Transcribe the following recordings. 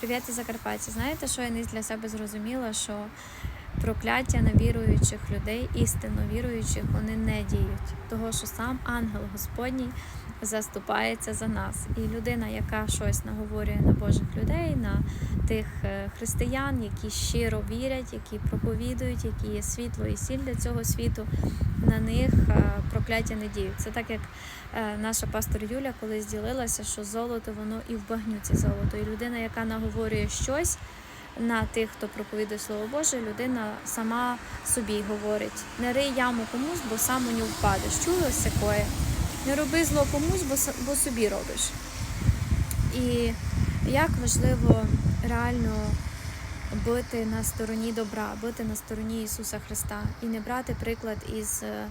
Привіт із Закарпаття. Знаєте, що я не для себе зрозуміла, що прокляття на віруючих людей, істинно віруючих, вони не діють. Того, що сам ангел Господній заступається за нас. І людина, яка щось наговорює на Божих людей, на тих е, християн, які щиро вірять, які проповідують, які є світло і сіль для цього світу, на них е, прокляття не. Це так як е, наша пастор Юля колись ділилася, що золото воно і в багнюці золото. І людина, яка наговорює щось на тих, хто проповідує Слово Боже, людина сама собі говорить: не рий яму комусь, бо сам у нього впадеш. Чули ось такое? Не роби зло комусь, бо, бо собі робиш. І як важливо реально бути на стороні добра, бути на стороні Ісуса Христа і не брати приклад із, е,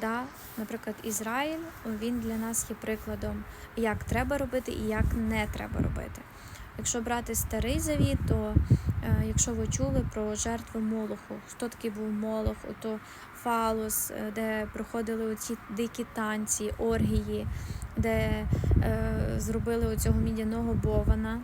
да, наприклад, Ізраїль, він для нас є прикладом, як треба робити і як не треба робити. Якщо брати старий завіт, то е, якщо ви чули про жертву Молоху, хто такий був Молох, ото фалос, е, де проходили оці дикі танці, оргії, де е, зробили оцього мідяного бована,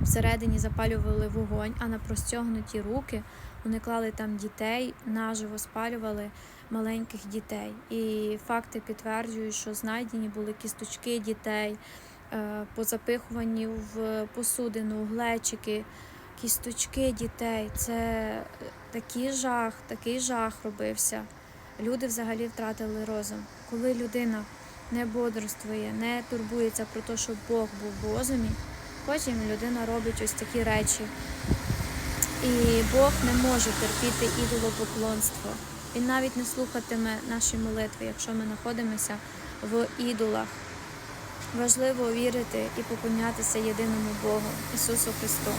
всередині запалювали вогонь, а на простягнуті руки вони клали там дітей, наживо спалювали маленьких дітей. І факти підтверджують, що знайдені були кісточки дітей, е, позапихувані в посудину, глечики, кісточки дітей. Це такий жах, такий жах робився. Люди взагалі втратили розум. Коли людина не бодрствує, не турбується про те, щоб Бог був в розумі, потім людина робить ось такі речі. І Бог не може терпіти ідолопоклонство. Він навіть не слухатиме наші молитви, якщо ми знаходимося в ідолах. Важливо вірити і поклонятися єдиному Богу, Ісусу Христу.